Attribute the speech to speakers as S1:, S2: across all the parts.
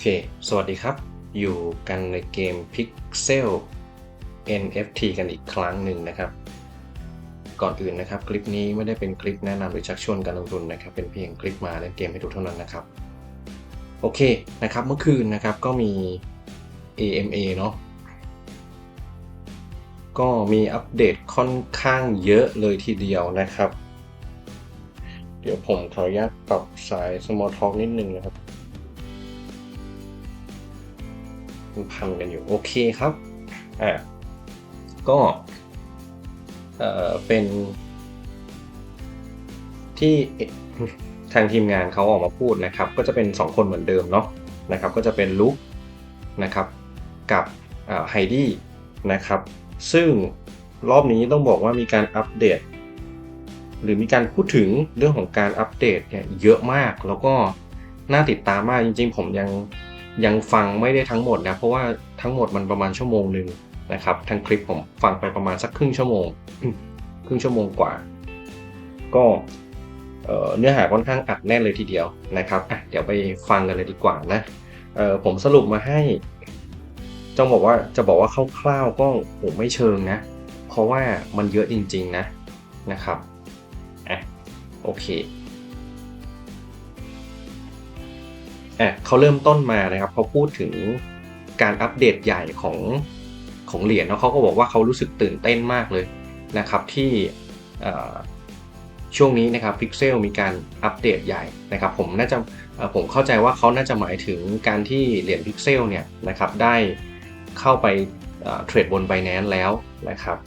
S1: เค สวัสดีครับ อยู่กันในเกม Pixel NFT กันอีกครั้งหนึ่งนะครับ ก่อนอื่นนะครับ คลิปนี้ไม่ได้เป็นคลิปแนะนำหรือชักชวนการลงทุนนะครับ เป็นเพียงคลิปมาเล่นเกมให้ดูเท่านั้นนะครับ โอเคนะครับ เมื่อคืนนะครับก็มี AMA เนาะ ก็มีอัปเดตค่อนข้างเยอะเลยทีเดียวนะครับ เดี๋ยวผมขออนุญาตปรับสาย Small Talk นิดนึงนะครับ พันกันอยู่โอเคครับอ่าก็เอ่อเป็น ที่ทางทีมงานเขาออกมาพูดนะครับ ก็จะเป็น 2 คนเหมือนเดิมเนาะนะครับ ก็จะเป็นลุกนะครับกับไฮดี้นะครับ ซึ่งรอบนี้ต้องบอกว่ามีการอัปเดต หรือมีการพูดถึงเรื่องของการอัปเดตเนี่ยเยอะมาก แล้วก็น่าติดตามมากจริงๆ ผมยัง ยังฟังไม่ได้ทั้งหมดนะเพราะว่าทั้งหมดมันประมาณชั่วโมงหนึ่งนะครับทั้งคลิปผมฟังไปประมาณสักครึ่งชั่วโมง ครึ่งชั่วโมงกว่า ก็เนื้อหาค่อนข้างอัดแน่นเลยทีเดียวนะครับอะเดี๋ยวไปฟังกันเลยดีกว่านะผมสรุปมาให้จะบอกว่าจะบอกว่าคร่าวๆก็ผมไม่เชิงนะ เพราะว่ามันเยอะจริงๆนะนะครับอะโอเค อะเขาเริ่มต้นมานะครับเขาพูดถึงการอัปเดตใหญ่ของของเหรียญแล้วเขาก็บอกว่าเขารู้สึกตื่นเต้นมากเลยนะครับที่ช่วงนี้นะครับ Pixel มีการอัปเดตใหญ่นะครับผมน่าจะผมเข้าใจว่าเขาน่าจะหมายถึงการที่เหรียญ Pixel เนี่ยนะครับได้เข้าไปเทรดบน Binance แล้วนะครับ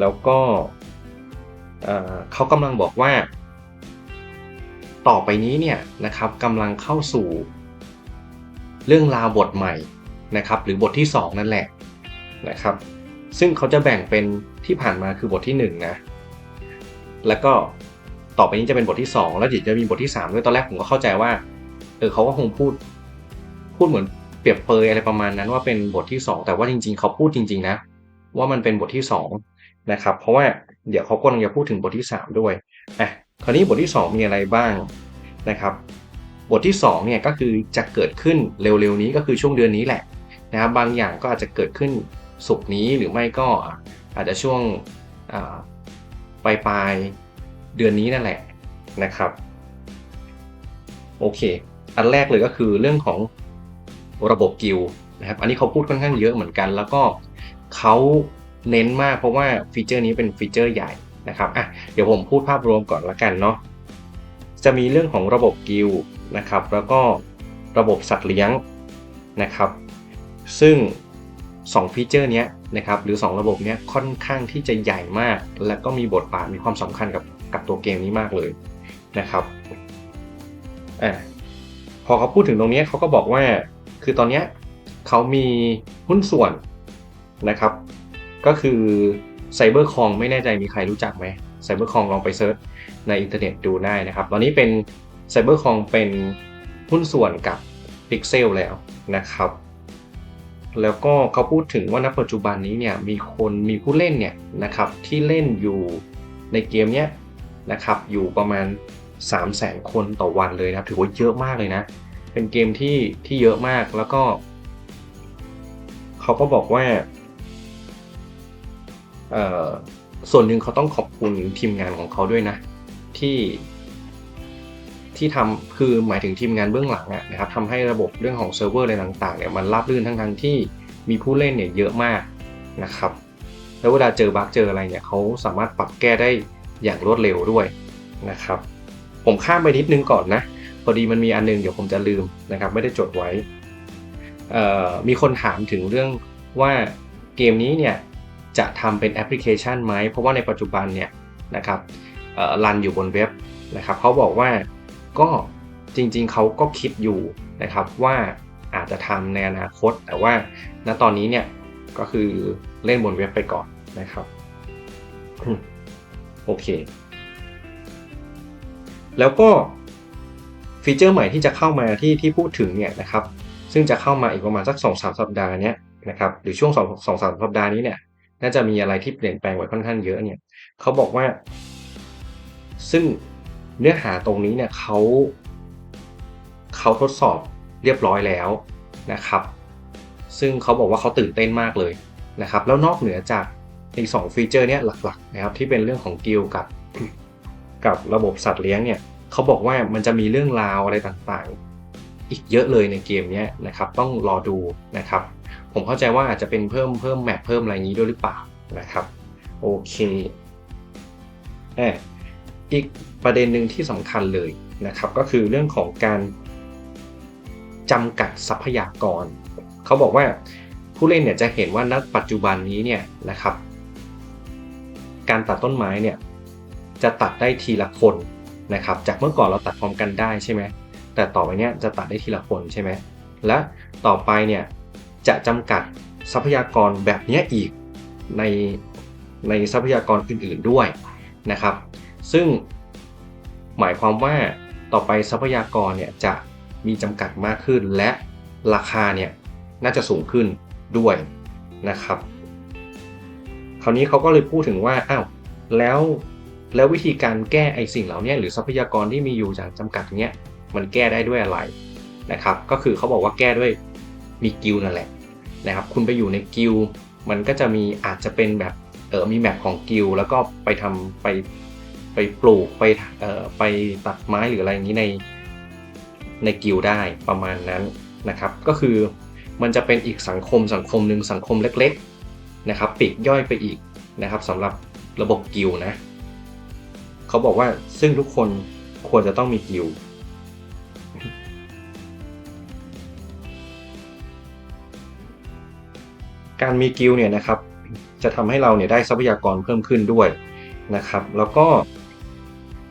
S1: แล้วก็เขากำลังบอกว่า ต่อไปนี้เนี่ยนะครับกำลังเข้าสู่ เรื่องราวบทใหม่นะครับ หรือบทที่ 2 นั่นแหละนะครับ ซึ่งเขาจะแบ่งเป็นที่ผ่านมาคือบทที่1นะแล้วก็ต่อไปนี้จะเป็นบทที่ 2 แล้วเดี๋ยวจะมีบทที่3ด้วยตอนแรกผมก็เข้าใจว่าเออเขาก็คงพูด พูดเหมือนเปรียบเปยอะไรประมาณนั้นว่าเป็นบทที่ 2 แต่ว่าจริง ๆ เขาพูดจริง ๆ นะ ว่ามันเป็นบทที่2นะครับเพราะว่าเดี๋ยวเขากำลังจะพูดถึงบทที่ 3 ด้วยอะ คราวนี้บทที่ 2 มีอะไรบ้างนะครับ บทที่2เนี่ยก็คือจะเกิดขึ้นเร็วๆนี้ก็คือช่วงเดือนนี้แหละนะครับบางอย่างก็อาจจะเกิดขึ้นสุกนี้หรือไม่ก็อาจจะช่วงปลายปลายเดือนนี้นั่นแหละนะครับโอเค อันแรกเลยก็คือเรื่องของระบบกิลนะครับ อันนี้เขาพูดค่อนข้างเยอะเหมือนกัน แล้วก็เขาเน้นมากเพราะว่าฟีเจอร์นี้เป็นฟีเจอร์ใหญ่ นะครับอะเดี๋ยวผมพูดภาพรวมก่อนละกันเนาะจะมีเรื่องของระบบกิลนะครับ แล้วก็ระบบสัตว์เลี้ยงนะครับ ซึ่ง 2 ฟีเจอร์นี้นะครับหรือ 2 ระบบนี้ค่อนข้างที่จะใหญ่มาก และก็มีบทบาทมีความสำคัญกับกับตัวเกมนี้มากเลยนะครับอะพอเขาพูดถึงตรงนี้เขาก็บอกว่าคือตอนนี้เขามีหุ้นส่วนนะครับ ก็คือ ไซเบอร์คองไม่แน่ใจมีใครรู้จักไหมไซเบอร์คองลองไปเซิร์ชในอินเทอร์เน็ตดูได้นะครับ ตอนนี้เป็นไซเบอร์คองเป็นหุ้นส่วนกับ Pixel แล้วนะครับ แล้วก็เขาพูดถึงว่าณปัจจุบันนี้เนี่ยมีคนมีผู้เล่นเนี่ยนะครับที่เล่นอยู่ในเกมเนี้ยนะครับอยู่ประมาณ 3 0 0แสนคนต่อวันเลยนะครับถือว่าเยอะมากเลยนะ เป็นเกมที่ที่เยอะมากแล้วก็ เขาก็บอกว่า ส่วนหนึ่งเขาต้องขอบคุณทีมงานของเขาด้วยนะ ที่ที่ทำคือหมายถึงทีมงานเบื้องหลังนะครับทำให้ระบบเรื่องของเซิร์ฟเวอร์อะไรต่างๆเนี่ยมันราบรื่นทั้งทั้งที่มีผู้เล่นเนี่ยเยอะมากนะครับ แล้วเวลาเจอบั๊กเจออะไรเนี่ยเขาสามารถปรับแก้ได้อย่างรวดเร็วด้วยนะครับ ผมข้ามไปนิดนึงก่อนนะ พอดีมันมีอันนึงเดี๋ยวผมจะลืมนะครับ ไม่ได้จดไว้ มีคนถามถึงเรื่องว่าเกมนี้เนี่ย จะทำเป็นแอปพลิเคชันไหม เพราะว่าในปัจจุบันเนี่ยนะครับรันอยู่บนเว็บนะครับเขาบอกว่าก็จริงๆเขาก็คิดอยู่นะครับว่าอาจจะทำในอนาคต แต่ว่าณตอนนี้เนี่ยก็คือเล่นบนเว็บไปก่อนนะครับโอเค แล้วก็ฟีเจอร์ใหม่ที่จะเข้ามาที่ที่พูดถึงเนี่ยนะครับ ซึ่งจะเข้ามาอีกประมาณสัก 2-3 สัปดาห์เนี้ยนะครับหรือช่วง 2-3 สัปดาห์นี้เนี่ย น่าจะมีอะไรที่เปลี่ยนแปลงไว้ค่อนข้างเยอะเนี่ยเขาบอกว่า ซึ่งเนื้อหาตรงนี้เนี่ยเขาเขาทดสอบเรียบร้อยแล้วนะครับ ซึ่งเขาบอกว่าเขาตื่นเต้นมากเลยนะครับ แล้วนอกเหนือจากอีกสองฟีเจอร์เนี้ยหลักๆนะครับที่เป็นเรื่องของกิลกับกับระบบสัตว์เลี้ยงเนี่ยเขาบอกว่ามันจะมีเรื่องราวอะไรต่างๆ อีกเยอะเลยในเกมนี้นะครับ ต้องรอดูนะครับ ผมเข้าใจว่าอาจจะเป็นเพิ่มเพิ่มแมปเพิ่มอะไรอย่างนี้ด้วยหรือเปล่านะครับโอเคแอบอีกประเด็นหนึ่งที่สำคัญเลยนะครับ ก็คือเรื่องของการจำกัดทรัพยากร เขาบอกว่าผู้เล่นเนี่ยจะเห็นว่าณปัจจุบันนี้เนี่ยนะครับ การตัดต้นไม้เนี่ยจะตัดได้ทีละคนนะครับ จากเมื่อก่อนเราตัดพร้อมกันได้ใช่ไหมแต่ต่อไปเนี้ยจะตัดได้ทีละคนใช่ไหมและต่อไปเนี่ย จะจำกัดทรัพยากรแบบนี้อีกในในทรัพยากรอื่นๆด้วยนะครับ ซึ่งหมายความว่าต่อไปทรัพยากรเนี่ยจะมีจำกัดมากขึ้น และราคาเนี่ยน่าจะสูงขึ้นด้วยนะครับ คราวนี้เขาก็เลยพูดถึงว่าอ้าวแล้วแล้ววิธีการแก้ไอสิ่งเหล่านี้หรือทรัพยากรที่มีอยู่จากจำกัดเนี้ยมันแก้ได้ด้วยอะไรนะครับ ก็คือเขาบอกว่าแก้ด้วย มีกิลนั่นแหละนะครับ คุณไปอยู่ในกิลมันก็จะมีอาจจะเป็นแบบเออมีแมปของกิลแล้วก็ไปทำไปไปปลูกไปเอ่อไปตัดไม้หรืออะไรอย่างนี้ในในกิลได้ประมาณนั้นนะครับ ก็คือมันจะเป็นอีกสังคมสังคมหนึ่งสังคมเล็กๆนะครับปีกย่อยไปอีกนะครับสำหรับระบบกิลนะเขาบอกว่าซึ่งทุกคนควรจะต้องมีกิล การมีกิลเนี่ยนะครับจะทำให้เราเนี่ยได้ทรัพยากรเพิ่มขึ้นด้วยนะครับ แล้วก็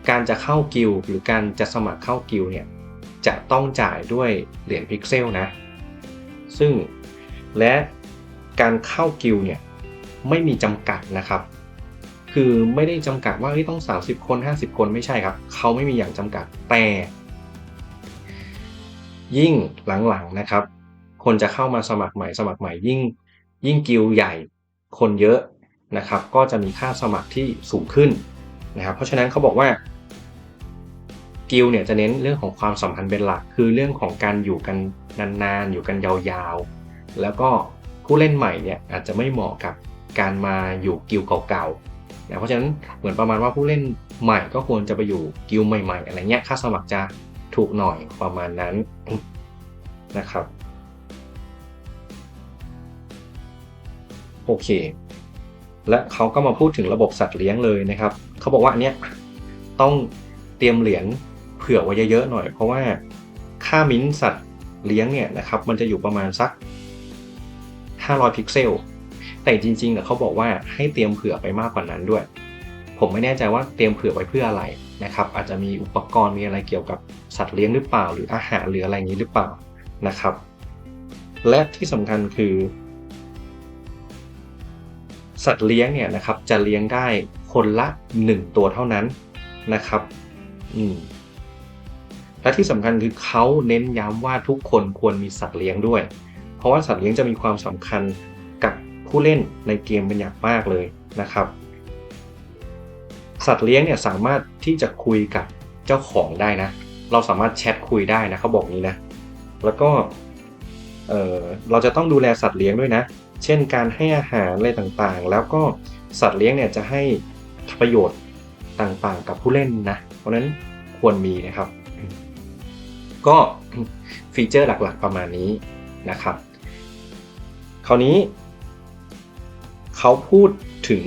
S1: การจะเข้ากิลหรือการจะสมัครเข้ากิลเนี่ยจะต้องจ่ายด้วยเหรียญพิกเซลนะ ซึ่งและการเข้ากิลเนี่ยไม่มีจำกัดนะครับ คือไม่ได้จำกัดว่าต้อง 30 คน 50 คนไม่ใช่ครับ เขาไม่มีอย่างจำกัดแต่ ยิ่งหลังๆนะครับ คนจะเข้ามาสมัครใหม่สมัครใหม่ยิ่ง ยิ่งกิลใหญ่คนเยอะนะครับ ก็จะมีค่าสมัครที่สูงขึ้นนะครับ เพราะฉะนั้นเขาบอกว่ากิลเนี่ยจะเน้นเรื่องของความสัมพันธ์เป็นหลัก คือเรื่องของการอยู่กันนานๆ อยู่กันยาวๆ แล้วก็ผู้เล่นใหม่เนี่ยอาจจะไม่เหมาะกับการมาอยู่กิลเก่าๆนะเพราะฉะนั้นเหมือนประมาณว่าผู้เล่นใหม่ก็ควรจะไปอยู่กิลใหม่ๆ อะไรเงี้ยค่าสมัครจะถูกหน่อยประมาณนั้นนะครับ โอเค และเขาก็มาพูดถึงระบบสัตว์เลี้ยงเลยนะครับเขาบอกว่าอันเนี้ยต้องเตรียมเหรียญเผื่อไว้เยอะๆหน่อย เพราะว่าค่ามิ้นสัตว์เลี้ยงเนี่ยนะครับมันจะอยู่ประมาณสัก 500 พิกเซล แต่จริงๆเขาบอกว่าให้เตรียมเผื่อไปมากกว่านั้นด้วย ผมไม่แน่ใจว่าเตรียมเผื่อไว้เพื่ออะไรนะครับ อาจจะมีอุปกรณ์มีอะไรเกี่ยวกับสัตว์เลี้ยงหรือเปล่า หรืออาหารหรืออะไรอย่างนี้หรือเปล่านะครับ และที่สำคัญคือ สัตว์เลี้ยงเนี่ยนะครับจะเลี้ยงได้คนละ 1 ตัวเท่านั้นนะครับอืมและที่สำคัญคือเขาเน้นย้ำว่าทุกคนควรมีสัตว์เลี้ยงด้วย เพราะว่าสัตว์เลี้ยงจะมีความสำคัญกับผู้เล่นในเกมเป็นอย่างมากเลยนะครับ สัตว์เลี้ยงเนี่ยสามารถที่จะคุยกับเจ้าของได้นะ เราสามารถแชทคุยได้นะเขาบอกนี้นะ แล้วก็เออเราจะต้องดูแลสัตว์เลี้ยงด้วยนะ เช่นการให้อาหารอะไรต่างๆ แล้วก็สัตว์เลี้ยงเนี่ยจะให้ประโยชน์ต่างๆ กับผู้เล่นนะ เพราะนั้นควรมีนะครับ ก็ฟีเจอร์หลักๆประมาณนี้นะครับ คราวนี้ เขาพูดถึง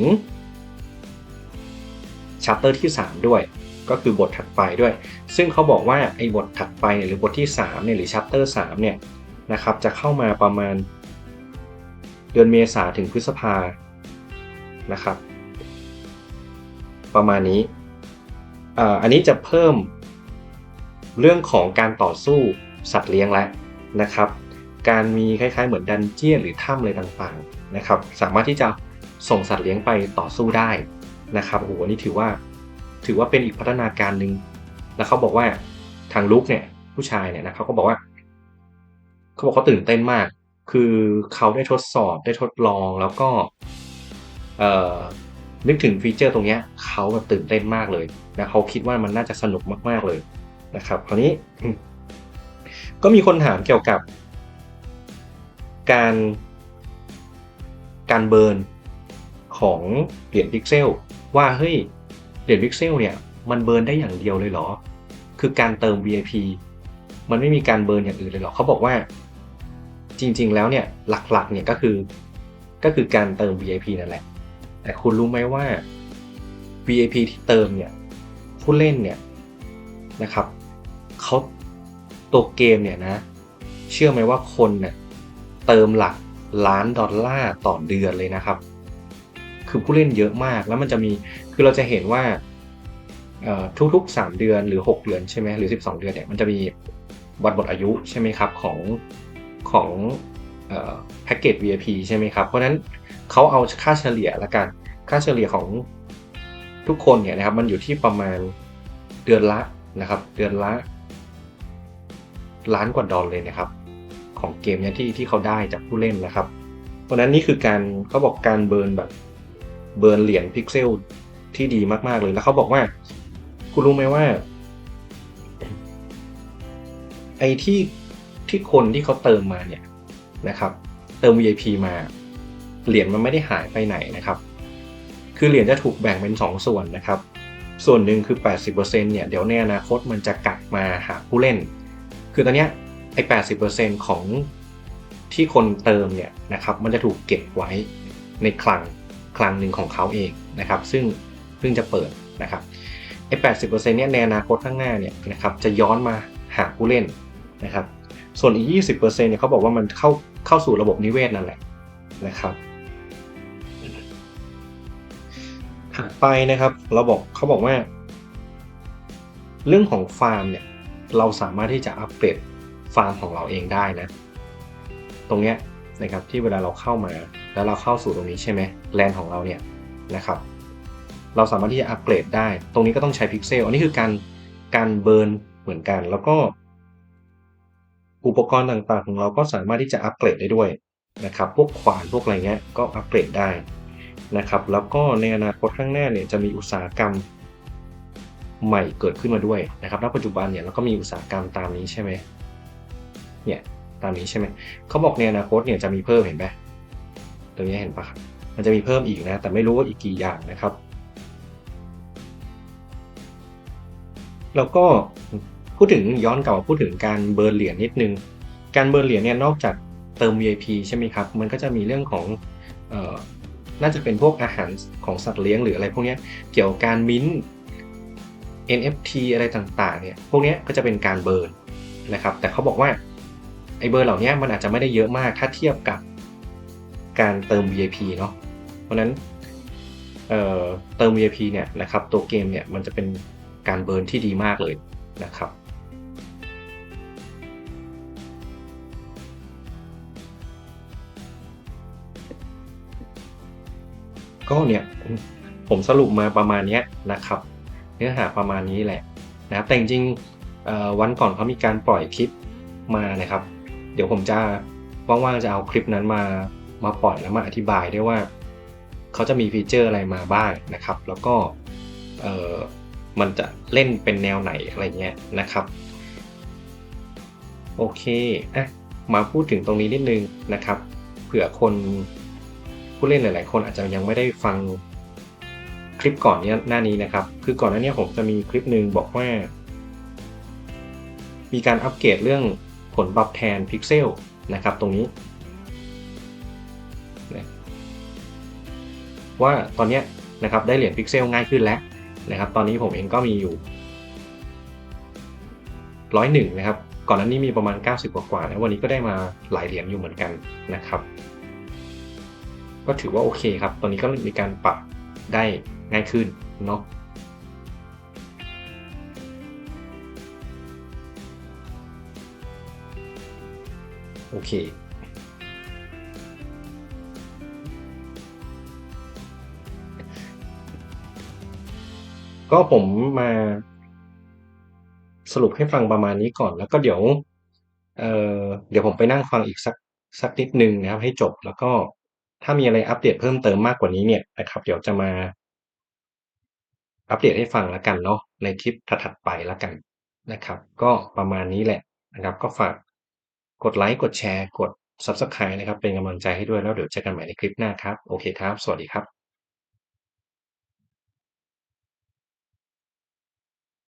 S1: ชัปเตอร์ที่ 3 ด้วยก็คือบทถัดไปด้วย ซึ่งเขาบอกว่าไอ้บทถัดไปหรือบทที่3เนี่ยหรือชัปเตอร์3เนี่ยนะครับจะเข้ามาประมาณ เดือนเมษาถึงพฤษภานะครับ ประมาณนี้อันนี้จะเพิ่มเรื่องของการต่อสู้สัตว์เลี้ยงแล้วนะครับ การมีคล้ายๆ เหมือนดันเจี้ยนหรือถ้ำอะไรต่างๆนะครับ สามารถที่จะส่งสัตว์เลี้ยงไปต่อสู้ได้นะครับโอ้โหนี่ถือว่าถือว่าเป็นอีกพัฒนาการหนึ่งแล้วเขาบอกว่าทางลุกเนี่ยผู้ชายเนี่ยนะเขาก็บอกว่า เขาบอกเขาตื่นเต้นมาก คือเขาได้ทดสอบได้ทดลองแล้วก็เนึกถึงฟีเจอร์ตรงนี้เขาแบบตื่นเต้นมากเลยนะเขาคิดว่ามันน่าจะสนุกมากๆเลยนะครับคราวนี้ ก็มีคนถามเกี่ยวกับ การการเบิร์นของเหรียญพิกเซลว่าเฮ้ยเหรียญพิกเซลเนี่ยมันเบิร์นได้อย่างเดียวเลยเหรอ คือการเติม VIP มันไม่มีการเบิร์นอย่างอื่นเลยเหรอเขาบอกว่า จริง ๆ แล้วเนี่ยหลักๆเนี่ยก็คือก็คือการเติม VIP นั่นแหละ แต่คุณรู้ไหมว่า VIP ที่เติมเนี่ยผู้เล่นเนี่ยนะครับเขาตัวเกมเนี่ยนะ เชื่อไหมว่าคนเนี่ยเติมหลักล้านดอลลาร์ต่อเดือนเลยนะครับ คือผู้เล่นเยอะมากแล้วมันจะมีคือเราจะเห็นว่าทุกๆ 3 เดือนหรือ 6 เดือนใช่ไหมหรือ 12 เดือนเนี่ยมันจะมีวันหมดอายุใช่ไหมครับของ ของแพ็กเกจ VIP ใช่ไหมครับ เพราะนั้นเขาเอาค่าเฉลี่ยละกัน ค่าเฉลี่ยของทุกคนเนี่ยนะครับมันอยู่ที่ประมาณเดือนละนะครับ เดือนละ ล้านกว่าดอลเลยนะครับ ของเกมเนี้ยที่ที่เขาได้จากผู้เล่นนะครับ เพราะนั้นนี่คือการเขาบอกการเบิร์นแบบเบิร์นเหรียญพิกเซลที่ดีมาก ๆ เลยแล้วเขาบอกว่า คุณรู้ไหมว่า ไอ้ที่ ที่คนที่เขาเติมมาเนี่ยนะครับ เติม VIP มาเหรียญมันไม่ได้หายไปไหนนะครับ คือเหรียญจะถูกแบ่งเป็น 2 ส่วนนะครับ ส่วนหนึ่งคือ 80%เนี่ยเดี๋ยวในอนาคตมันจะกลับมาหาผู้เล่น คือตอนนี้ไอ้80%ของที่คนเติมเนี่ยนะครับมันจะถูกเก็บไว้ในคลังคลังหนึ่งของเขาเองนะครับ ซึ่งเพิ่งจะเปิดนะครับไอ้80%เนี่ยในอนาคตข้างหน้าเนี่ยนะครับจะย้อนมาหาผู้เล่นนะครับ ส่วนอีก 20%เนี่ยเขาบอกว่ามันเข้าเข้าสู่ระบบนิเวศนั่นแหละนะครับถัดไปนะครับ เราบอกเขาบอกว่า เรื่องของฟาร์มเนี่ย เราสามารถที่จะอัปเกรดฟาร์มของเราเองได้นะ ตรงเนี้ยนะครับที่เวลาเราเข้ามา แล้วเราเข้าสู่ตรงนี้ใช่ไหมแลนของเราเนี่ยนะครับ เราสามารถที่จะอัปเกรดได้ ตรงนี้ก็ต้องใช้พิกเซลอันนี้คือการการเบิร์นเหมือนกัน แล้วก็ อุปกรณ์ต่างๆ ของเราก็สามารถที่จะอัปเกรดได้ด้วยนะครับ พวกขวานพวกอะไรเงี้ยก็อัปเกรดได้นะครับ แล้วก็ในอนาคตข้างหน้าเนี่ยจะมีอุตสาหกรรมใหม่เกิดขึ้นมาด้วยนะครับณปัจจุบันเนี่ยเราก็มีอุตสาหกรรมตามนี้ใช่ไหมเนี่ยตามนี้ใช่ไหมเขาบอกในอนาคตเนี่ยจะมีเพิ่มเห็นไหมตรงนี้เห็นปะมันจะมีเพิ่มอีกนะ แต่ไม่รู้ว่าอีกกี่อย่างนะครับ แล้วก็ พูดถึงย้อนกลับมาพูดถึงการเบิร์นเหรียญนิดนึง การเบิร์นเหรียญเนี่ยนอกจากเติม VIP ใช่ไหมครับ มันก็จะมีเรื่องของออน่าจะเป็นพวกอาหารของสัตว์เลี้ยงหรืออะไรพวกนี้เกี่ยวกับการมิ้น NFT อะไรต่างๆเนี่ยพวกนี้ก็จะเป็นการเบิร์นนะครับแต่เขาบอกว่าไอ้เบอร์เหล่านี้มันอาจจะไม่ได้เยอะมากถ้าเทียบกับการเติม VIP เนาะเพราะนั้นเเติม VIP เนี่ยนะครับตัวเกมเนี่ยมันจะเป็นการเบิร์นที่ดีมากเลยนะครับ ก็เนี่ยผมสรุปมาประมาณนี้นะครับ เนื้อหาประมาณนี้แหละนะแต่จริงวันก่อนเขามีการปล่อยคลิปมานะครับ เดี๋ยวผมจะว่างๆจะเอาคลิปนั้นมามาปล่อยแล้วมาอธิบายได้วยว่า เขาจะมีฟีเจอร์อะไรมาบ้างนะครับ แล้วก็เออมันจะเล่นเป็นแนวไหนอะไรเงี้ยนะครับโอเคอะมาพูดถึงตรงนี้นิดนึงนะครับ เผื่อคน ผู้เล่นหลาย ๆ คนอาจจะยังไม่ได้ฟังคลิปก่อนนี้หน้านี้นะครับ คือก่อนหน้านี้ผมจะมีคลิปหนึ่งบอกว่า มีการอัปเกรดเรื่องผลปรับแทนพิกเซลนะครับตรงนี้ว่าตอนนี้นะครับได้เหรียญพิกเซลง่ายขึ้นแล้วนะครับ ตอนนี้ผมเองก็มีอยู่ร้อยหนึ่งนะครับ ก่อนหน้านี้มีประมาณ 90 กว่าๆนะวันนี้ก็ได้มาหลายเหรียญอยู่เหมือนกันนะครับ ก็ถือว่าโอเคครับ ตอนนี้ก็มีการปรับได้ง่ายขึ้นเนาะโอเค ก็ผมมาสรุปให้ฟังประมาณนี้ก่อนแล้วก็เดี๋ยว เออเดี๋ยวผมไปนั่งฟังอีกสักสักนิดหนึ่งนะครับให้จบแล้วก็ ถ้ามีอะไรอัปเดตเพิ่มเติมมากกว่านี้เนี่ยนะครับ เดี๋ยวจะมาอัปเดตให้ฟังแล้วกันเนาะในคลิปถัดๆไปแล้วกันนะครับ ก็ประมาณนี้แหละนะครับ ก็ฝากกดไลค์กดแชร์ กด Subscribe นะครับ เป็นกำลังใจให้ด้วยแล้วเดี๋ยวเจอกันใหม่ในคลิปหน้าครับ โอเคครับ สวัสดีครับ